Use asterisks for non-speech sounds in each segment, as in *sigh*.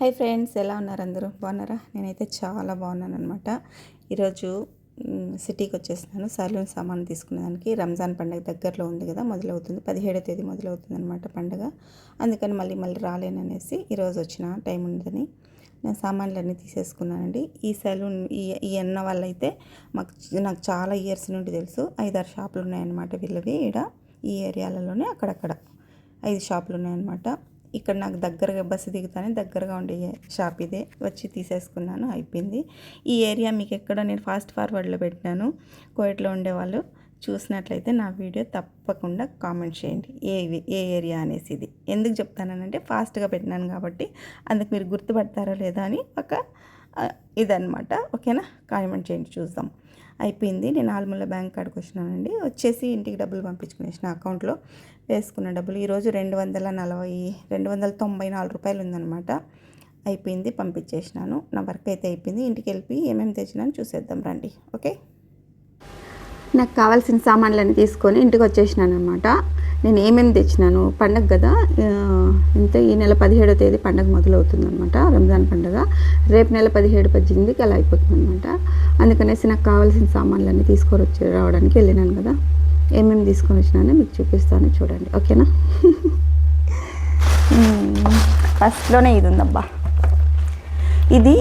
Hi friends ఎలా ఉన్నారు అందరూ? బాగున్నారా? నేనైతే చాలా బాగున్నాను అనమాట ఈరోజు సిటీకి వచ్చేసినాను సలూన్ సామాన్ తీసుకునేదానికి రంజాన్ పండుగ దగ్గరలో ఉంది కదా మొదలవుతుంది. పదిహేడో తేదీ మొదలవుతుంది అనమాట పండుగ. అందుకని మళ్ళీ మళ్ళీ రాలేననేసి ఈరోజు వచ్చిన టైం ఉందని నేను సామాన్లన్నీ తీసేసుకున్నానండి. ఈ సలూన్ ఈ ఈ అన్న వాళ్ళైతే మాకు నాకు చాలా ఇయర్స్ నుండి తెలుసు. ఐదారు షాపులు ఉన్నాయన్నమాట వీళ్ళవి ఈడ. ఈ ఏరియాలలోనే అక్కడక్కడ ఐదు షాపులు ఉన్నాయన్నమాట. ఇక్కడ నాకు దగ్గరగా బస్సు దిగుతానే దగ్గరగా ఉండే షాప్ ఇదే. వచ్చి తీసేసుకున్నాను అయిపోయింది. ఈ ఏరియా మీకు ఎక్కడ నేను ఫాస్ట్ ఫార్వర్డ్లో పెట్టినాను కోయట్లో ఉండేవాళ్ళు చూసినట్లయితే నా వీడియో తప్పకుండా కామెంట్ చేయండి. ఏ ఏ ఏరియా అనేసి ఇది ఎందుకు చెప్తానంటే ఫాస్ట్గా పెట్టినాను కాబట్టి అందుకు మీరు గుర్తుపడతారా లేదా అని ఒక ఇదనమాట ఓకేనా? కామెంట్ చేయండి చూద్దాం. అయిపోయింది. నేను ఆల్మూల బ్యాంక్ కాడికి వచ్చినానండి. వచ్చేసి ఇంటికి డబ్బులు పంపించుకునేసిన అకౌంట్లో వేసుకున్న డబ్బులు. ఈరోజు రెండు వందల నలభై రెండు వందల తొంభై నాలుగు రూపాయలు ఉందన్నమాట. అయిపోయింది పంపించేసినాను. నా వర్క్ అయితే అయిపోయింది. ఇంటికి వెళ్ళి ఏమేమి తెచ్చినాను చూసేద్దాం రండి. ఓకే? నాకు కావాల్సిన సామాన్లన్నీ తీసుకొని ఇంటికి వచ్చేసినాను అనమాట నేను ఏమేమి తెచ్చినాను? పండగ కదా ఇంత ఈ నెల పదిహేడో తేదీ పండగ మొదలవుతుంది అనమాట రంజాన్ పండగ. రేపు నెల పదిహేడు పద్దెనిమిదికి అలా అయిపోతుంది అనమాట అందుకనేసి నాకు కావాల్సిన సామాన్లన్నీ తీసుకొని వచ్చి రావడానికి వెళ్ళినాను కదా. ఏమేమి తీసుకొని వచ్చినానో మీకు చూపిస్తాను చూడండి ఓకేనా? *laughs* ఫస్ట్లోనే ఇది ఉందబ్బా. ఇది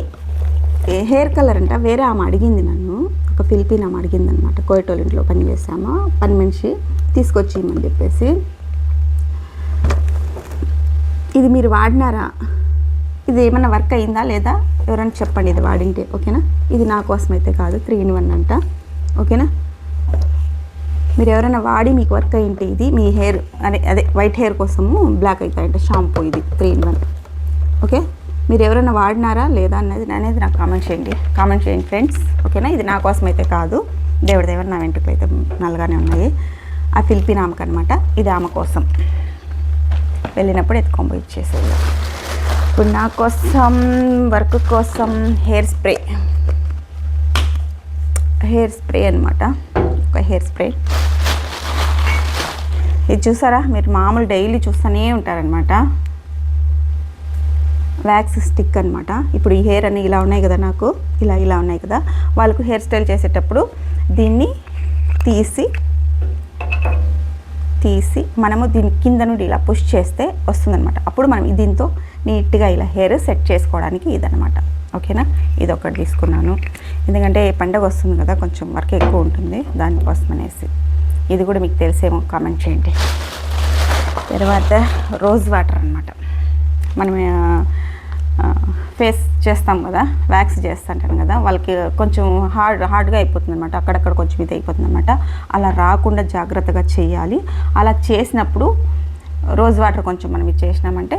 హెయిర్ కలర్ అంట వేరే ఆమె అడిగింది నన్ను. ఒక ఫిలిపిన్ ఆమె అడిగింది అనమాట కోయటోల్ ఇంట్లో పని చేసాము పని మనిషి తీసుకొచ్చిందని చెప్పేసి. ఇది మీరు వాడినారా? ఇది ఏమైనా వర్క్ అయిందా లేదా? ఎవరైనా చెప్పండి ఇది వాడింటే ఓకేనా? ఇది నా కోసం అయితే కాదు త్రీ ఇన్ వన్ అంట ఓకేనా? మీరు ఎవరైనా వాడి మీకు వర్క్ అయింటే ఇది మీ హెయిర్ అదే అదే వైట్ హెయిర్ కోసము బ్లాక్ అవుతాయంట షాంపూ ఇది త్రీ ఇన్ వన్ ఓకే? మీరు ఎవరైనా వాడినారా లేదా అనేది అనేది నాకు కామెంట్ చేయండి. కామెంట్ చేయండి ఫ్రెండ్స్. ఓకేనా? ఇది నా కోసం అయితే కాదు. దేవుడి దేవుడు నా వెంట్రుకలు అయితే నల్లగానే ఉన్నాయి. ఆ ఫిలిపిన్ ఆమెకు అనమాట ఇది ఆమె కోసం. వెళ్ళినప్పుడు ఎత్తుకొని పోయి ఇచ్చేసేది. ఇప్పుడు నా కోసం వర్క్ కోసం హెయిర్ స్ప్రే. హెయిర్ స్ప్రే అనమాట ఒక హెయిర్ స్ప్రే. ఇది చూసారా? మీరు మామూలు డైలీ చూస్తూనే ఉంటారనమాట వ్యాక్స్ స్టిక్ అనమాట ఇప్పుడు ఈ హెయిర్ అన్నీ ఇలా ఉన్నాయి కదా నాకు. ఇలా ఇలా ఉన్నాయి కదా. వాళ్ళకు హెయిర్ స్టైల్ చేసేటప్పుడు దీన్ని తీసి తీసి మనము దీని కింద నుండి ఇలా పుష్ చేస్తే వస్తుందన్నమాట. అప్పుడు మనం దీంతో నీట్గా ఇలా హెయిర్ సెట్ చేసుకోవడానికి ఇదనమాట ఓకేనా? ఇది ఒకటి తీసుకున్నాను. ఎందుకంటే పండగ వస్తుంది కదా కొంచెం వర్క్ ఎక్కువ ఉంటుంది. దానికోసం అనేసి. ఇది కూడా మీకు తెలిసేమో కామెంట్ చేయండి. తర్వాత రోజ్ వాటర్ అనమాట మనం ఫేస్ చేస్తాం కదా వ్యాక్స్ చేస్తుంటాం కదా వాళ్ళకి కొంచెం హార్డ్ హార్డ్గా అయిపోతుంది అనమాట అక్కడక్కడ కొంచెం ఇది అయిపోతుంది అనమాట అలా రాకుండా జాగ్రత్తగా చేయాలి. అలా చేసినప్పుడు రోజ్ వాటర్ కొంచెం మనం ఇది చేసినామంటే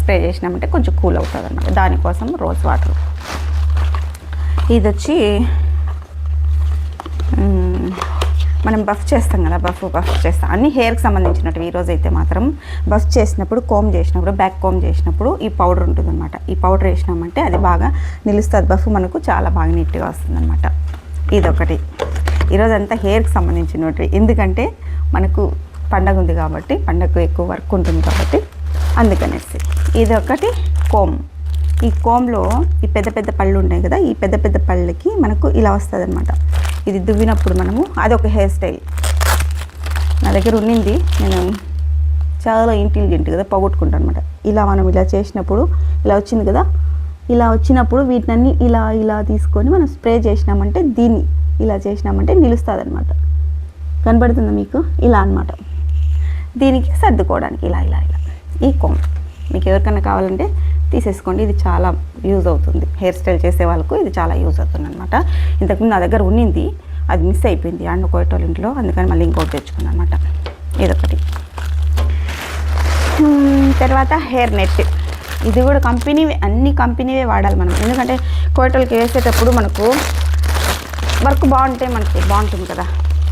స్ప్రే చేసినామంటే కొంచెం కూల్ అవుతుంది అనమాట దానికోసం రోజ్ వాటర్ ఇది వచ్చి మనం బఫ్ చేస్తాం కదా బఫ్ బఫ్ చేస్తాం. అన్ని హెయిర్కి సంబంధించినట్టు ఈరోజు అయితే మాత్రం బఫ్ చేసినప్పుడు కోమ్ చేసినప్పుడు బ్యాక్ కోమ్ చేసినప్పుడు ఈ పౌడర్ ఉంటుంది అనమాట ఈ పౌడర్ వేసినామంటే అది బాగా నిలుస్తుంది. బఫ్ మనకు చాలా బాగా నీట్గా వస్తుంది అనమాట ఇదొకటి ఈరోజు అంతా హెయిర్కి సంబంధించినవి ఎందుకంటే మనకు పండగ ఉంది కాబట్టి పండగకు ఎక్కువ వర్క్ ఉంటుంది కాబట్టి అందుకనేసి. ఇది ఒకటి కోమ్ ఈ కోమ్లో ఈ పెద్ద పెద్ద పళ్ళు ఉన్నాయి కదా ఈ పెద్ద పెద్ద పళ్ళకి మనకు ఇలా వస్తుంది అనమాట ఇది దువ్వినప్పుడు మనము అది ఒక హెయిర్ స్టైల్. నా దగ్గర ఉన్నింది నేను చాలా ఇంటెలిజెంట్ కదా పోగొట్టుకుంటాను అనమాట ఇలా మనం ఇలా చేసినప్పుడు ఇలా వచ్చింది కదా ఇలా వచ్చినప్పుడు వీటినన్నీ ఇలా ఇలా తీసుకొని మనం స్ప్రే చేసినామంటే దీన్ని ఇలా చేసినామంటే నిలుస్తుంది అనమాట కనబడుతుందా మీకు? ఇలా అన్నమాట. దీనికి సర్దుకోవడానికి ఇలా ఇలా ఇలా. ఈ కొమ్మ. మీకు ఎవరికైనా కావాలంటే తీసేసుకోండి. ఇది చాలా యూజ్ అవుతుంది. హెయిర్ స్టైల్ చేసే వాళ్ళకు ఇది చాలా యూజ్ అవుతుంది అనమాట ఇంతకుముందు నా దగ్గర ఉన్నింది. అది మిస్ అయిపోయింది. అండ్ కోయటోళ్ళ ఇంట్లో. అందుకని మళ్ళీ ఇంకోటి తెచ్చుకున్నాను అనమాట ఇదొకటి తర్వాత హెయిర్ నెట్. ఇది కూడా కంపెనీ అన్ని కంపెనీవే వాడాలి మనం. ఎందుకంటే కోయటోళ్ళకి వేసేటప్పుడు మనకు వర్క్ బాగుంటే మనకి బాగుంటుంది కదా.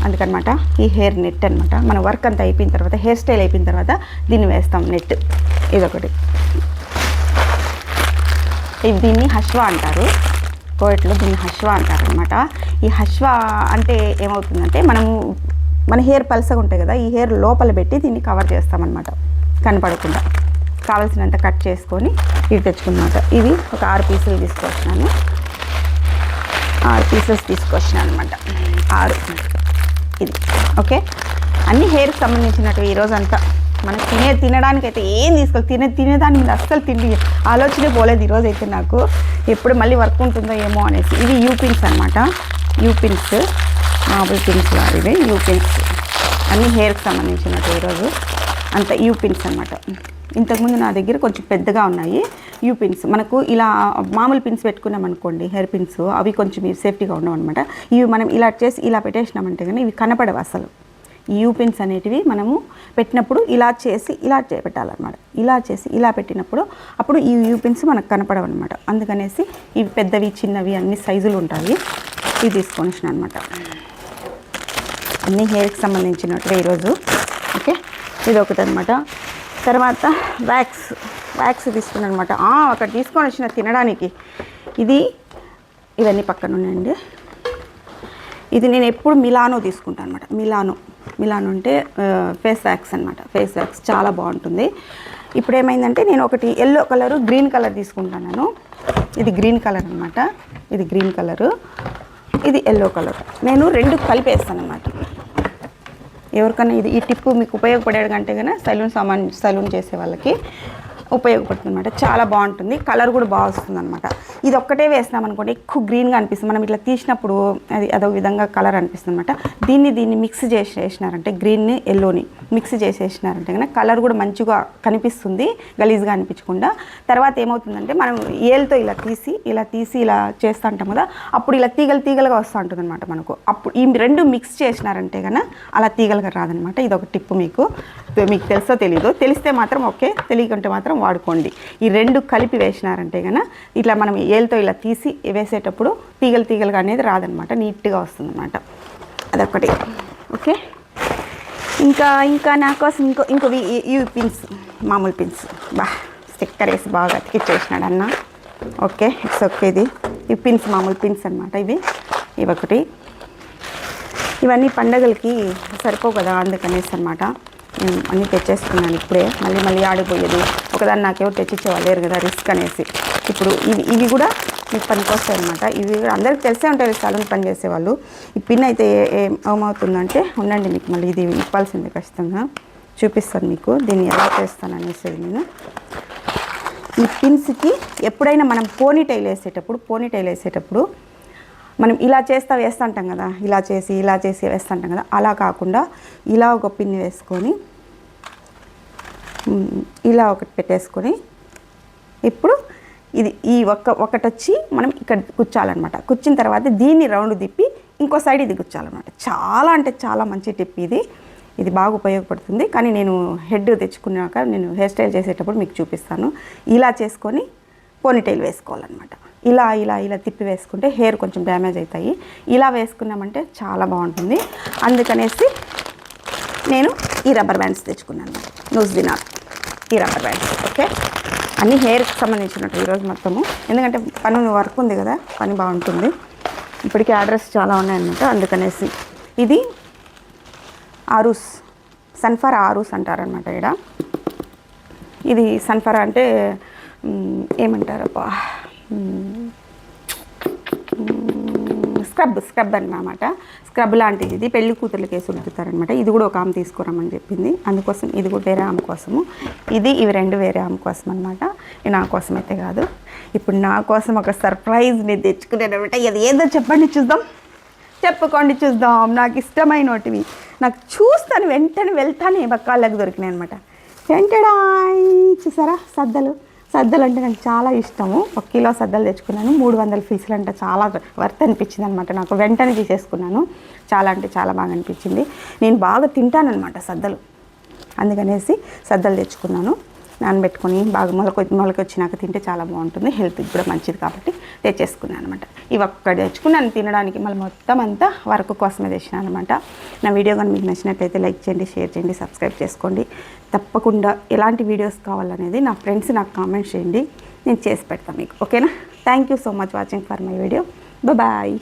అందుకనమాట ఈ హెయిర్ నెట్ అనమాట మన వర్క్ అంతా అయిపోయిన తర్వాత హెయిర్ స్టైల్ అయిపోయిన తర్వాత దీన్ని వేస్తాం నెట్. ఇదొకటి. దీన్ని హష్వా అంటారు. కోయట్లో దీన్ని హష్వా అంటారు అనమాట ఈ హష్వా అంటే ఏమవుతుందంటే మనము మన హెయిర్ పలసగా ఉంటాయి కదా ఈ హెయిర్ లోపల పెట్టి దీన్ని కవర్ చేస్తామన్నమాట. కనపడకుండా. కావాల్సినంత కట్ చేసుకొని ఇవి తెచ్చుకున్నమాట. ఇవి ఒక ఆరు పీసులు తీసుకొచ్చినాను. ఆరు పీసెస్ తీసుకొచ్చినాను అనమాట ఆరు. ఇది. ఓకే? అన్ని హెయిర్కి సంబంధించినట్టు ఈరోజు అంతా మనం తినే తినడానికి అయితే ఏం తీసుకోవాలి? తినే తినేదాని మీద అస్సలు తిండి ఆలోచనే పోలేదు ఈరోజు అయితే నాకు. ఎప్పుడు మళ్ళీ వర్క్ ఉంటుందో ఏమో అనేసి. ఇవి యూపిన్స్ అనమాట యూపిన్స్ మామూలు పిన్స్ కాదు ఇవి. యూ పిన్స్ హెయిర్కి సంబంధించినట్టు ఈరోజు. అంత యూపిన్స్ అనమాట ఇంతకుముందు నా దగ్గర కొంచెం పెద్దగా ఉన్నాయి యూ పిన్స్ మనకు ఇలా మామూలు పిన్స్ పెట్టుకున్నాం అనుకోండి హెయిర్ పిన్స్ అవి కొంచెం సేఫ్టీగా ఉండవు అనమాట ఇవి మనం ఇలా చేసి ఇలా పెట్టేసినామంటే కానీ ఇవి కనపడవు అసలు. ఈ యూపిన్స్ అనేటివి మనము పెట్టినప్పుడు ఇలా చేసి ఇలా చే పెట్టాలన్నమాట. ఇలా చేసి ఇలా పెట్టినప్పుడు అప్పుడు ఈ యూపిన్స్ మనకు కనపడవు అనమాట అందుకనేసి ఇవి పెద్దవి చిన్నవి అన్ని సైజులు ఉంటాయి. ఇవి తీసుకొని వచ్చిన అనమాట అన్ని హెయిర్కి సంబంధించినట్టు ఈరోజు. ఓకే? ఇది ఒకటి అనమాట తర్వాత వ్యాక్స్ వ్యాక్స్ తీసుకున్నాను అనమాట అక్కడ తీసుకొని వచ్చిన తినడానికి ఇది ఇవన్నీ పక్కన ఉన్నాయండి ఇది నేను ఎప్పుడు మిలానో తీసుకుంటాను అనమాట మిలానో మిలాన్ ఉంటే ఫేస్ వ్యాక్స్ అనమాట ఫేస్ వ్యాక్స్ చాలా బాగుంటుంది. ఇప్పుడు ఏమైందంటే నేను ఒకటి ఎల్లో కలర్ గ్రీన్ కలర్ తీసుకుంటాను ఇది గ్రీన్ కలర్ అనమాట ఇది గ్రీన్ కలరు. ఇది ఎల్లో కలర్. నేను రెండు కలిపేస్తాను అనమాట ఎవరికైనా ఇది ఈ టిప్పు మీకు ఉపయోగపడేది కంటే కన్నా సలూన్ సామాన్ సలూన్ చేసే వాళ్ళకి. ఉపయోగపడుతుంది అనమాట చాలా బాగుంటుంది. కలర్ కూడా బాగా వస్తుంది అనమాట ఇది ఒక్కటే వేసినాం అనుకోండి ఎక్కువ గ్రీన్గా అనిపిస్తుంది. మనం ఇట్లా తీసినప్పుడు అది అదొక విధంగా కలర్ అనిపిస్తుంది అనమాట దీన్ని దీన్ని మిక్స్ చేసేసినారంటే గ్రీన్ని ఎల్లోని మిక్స్ చేసేసినారంటే కనుక కలర్ కూడా మంచిగా కనిపిస్తుంది గలీజ్గా అనిపించకుండా. తర్వాత ఏమవుతుందంటే మనం ఏలతో ఇలా తీసి ఇలా తీసి ఇలా చేస్తూ ఉంటాం కదా అప్పుడు ఇలా తీగలు తీగలుగా వస్తూ ఉంటుంది అనమాట మనకు. అప్పుడు ఈ రెండు మిక్స్ చేసినారంటే కనుక అలా తీగలుగా రాదనమాట ఇది ఒక టిప్పు మీకు. మీకు తెలుసో తెలీదు తెలిస్తే మాత్రం ఓకే తెలియకుంటే మాత్రం వాడుకోండి. ఈ రెండు కలిపి వేసినారంటే కనుక ఇట్లా మనం ఏలతో ఇలా తీసి వేసేటప్పుడు తీగలు తీగలుగా అనేది రాదనమాట నీట్గా వస్తుందన్నమాట అదొకటి ఓకే? ఇంకా ఇంకా నా కోసం ఇంకో ఇంకో ఇవి పిన్స్ మామూలు పిన్స్ బా స్టిక్కర్ వేసి బాగా అతికిచ్చేసినాడు అన్న. ఓకే? ఇట్స్ ఓకే ఇది. ఈ పిన్స్ మామూలు పిన్స్ అనమాట ఇవి. ఇవి ఒకటి ఇవన్నీ పండగలకి సరిపోవు కదా అందుకనేసి అనమాట అన్నీ తెచ్చేసుకున్నాను ఇప్పుడే. మళ్ళీ మళ్ళీ ఆడిపోయేది. ఒకదాన్ని నాకేవో తెచ్చిచ్చేవాళ్ళు లేరు కదా రిస్క్ అనేసి. ఇప్పుడు ఇవి ఇవి కూడా మీకు పనికొస్తాయి అనమాట ఇవి కూడా అందరికి తెలిసే ఉంటాయి సలూన్ పని చేసేవాళ్ళు. ఈ పిన్ అయితే ఏ- ఏమవుతుందంటే ఉండండి మీకు మళ్ళీ ఇది ఇవ్వాల్సిందే ఖచ్చితంగా. చూపిస్తాను మీకు. దీన్ని ఎలా చేస్తాను అనేసి నేను. ఈ పిన్స్కి ఎప్పుడైనా మనం పోనీ టైల్ వేసేటప్పుడు పోనీ టైల్ వేసేటప్పుడు మనం ఇలా చేస్తా వేస్తుంటాం కదా ఇలా చేసి ఇలా చేసి వేస్తుంటాం కదా అలా కాకుండా ఇలా ఒక పిన్ని వేసుకొని ఇలా ఒకటి పెట్టేసుకొని ఇప్పుడు ఇది ఈ ఒక్క ఒకటి వచ్చి మనం ఇక్కడ కూర్చోాలన్నమాట కూర్చిన తర్వాత దీన్ని రౌండ్ తిప్పి ఇంకో సైడ్ ఇది కూర్చోాలన్నమాట చాలా అంటే చాలా మంచి టిప్ ఇది. ఇది బాగా ఉపయోగపడుతుంది. కానీ నేను హెడ్ తెచ్చుకున్నాక నేను హెయిర్ స్టైల్ చేసేటప్పుడు మీకు చూపిస్తాను. ఇలా చేసుకొని పోనీటైల్ వేసుకోవాలన్నమాట. ఇలా ఇలా ఇలా తిప్పి వేసుకుంటే హెయిర్ కొంచెం డ్యామేజ్ అవుతాయి. ఇలా వేసుకున్నామంటే చాలా బాగుంటుంది. అందుకనేసి నేను ఈ రబ్బర్ బ్యాండ్స్ తెచ్చుకున్నాను. న్యూస్ దినార్ ఈ రబ్బర్ బ్యాండ్స్ ఓకే? అన్ని హెయిర్కి సంబంధించినట్టు ఈరోజు మొత్తము. ఎందుకంటే పని వర్క్ ఉంది కదా పని బాగుంటుంది. ఇప్పటికీ ఆర్డర్స్ చాలా ఉన్నాయన్నమాట. అందుకనేసి ఇది ఆరుస్ సన్ఫర్ ఆరూస్ అంటారనమాట ఇక్కడ ఇది సన్ఫర్ అంటే ఏమంటారబ్బా ఏమంటారు స్క్రబ్ స్క్రబ్ అన్నమాట. స్క్రబ్ లాంటిది ఇది. పెళ్ళి కూతుర్లకి వేసి ఉడుకుతారనమాట ఇది కూడా ఒక ఆమె తీసుకురామని చెప్పింది. అందుకోసం ఇది కూడా వేరే ఆమె కోసము. ఇది ఇవి రెండు వేరే ఆమె కోసం అనమాట నా కోసం అయితే కాదు. ఇప్పుడు నా కోసం ఒక సర్ప్రైజ్ నేను తెచ్చుకునేటమాట అది ఏదో చెప్పండి చూద్దాం. చెప్పుకోండి చూద్దాం. నాకు ఇష్టమైనటివి. నాకు చూస్తాను వెంటనే వెళ్తానే బక్కాళ్ళకి దొరికినాయి అనమాట వెంటడా చూసారా? సద్దలు. సద్దలు అంటే నాకు చాలా ఇష్టము. ఒక కిలో సద్దలు తెచ్చుకున్నాను. మూడు వందల పీసులు అంటే చాలా వర్త్ అనిపించింది అనమాట నాకు. వెంటనే తీసేసుకున్నాను. చాలా అంటే చాలా బాగా అనిపించింది. నేను బాగా తింటానమాట సద్దలు. అందుకనేసి సద్దలు తెచ్చుకున్నాను. నానబెట్టుకొని బాగా మొలక మొలక వచ్చినాక తింటే చాలా బాగుంటుంది. హెల్త్కి కూడా మంచిది కాబట్టి తెచ్చేసుకున్నాను అనమాట ఇవి ఒక్కటి తెచ్చుకున్నాను తినడానికి మళ్ళీ మొత్తం అంతా వర్క్ కోసమే తెచ్చినాను అనమాట నా వీడియో కానీ మీకు నచ్చినట్లయితే లైక్ చేయండి షేర్ చేయండి సబ్స్క్రైబ్ చేసుకోండి. తప్పకుండా ఎలాంటి వీడియోస్ కావాలనేది నా ఫ్రెండ్స్ నాకు కామెంట్స్ చేయండి. నేను చేసి పెడతాను మీకు. ఓకేనా? Thank you so much watching for my video bye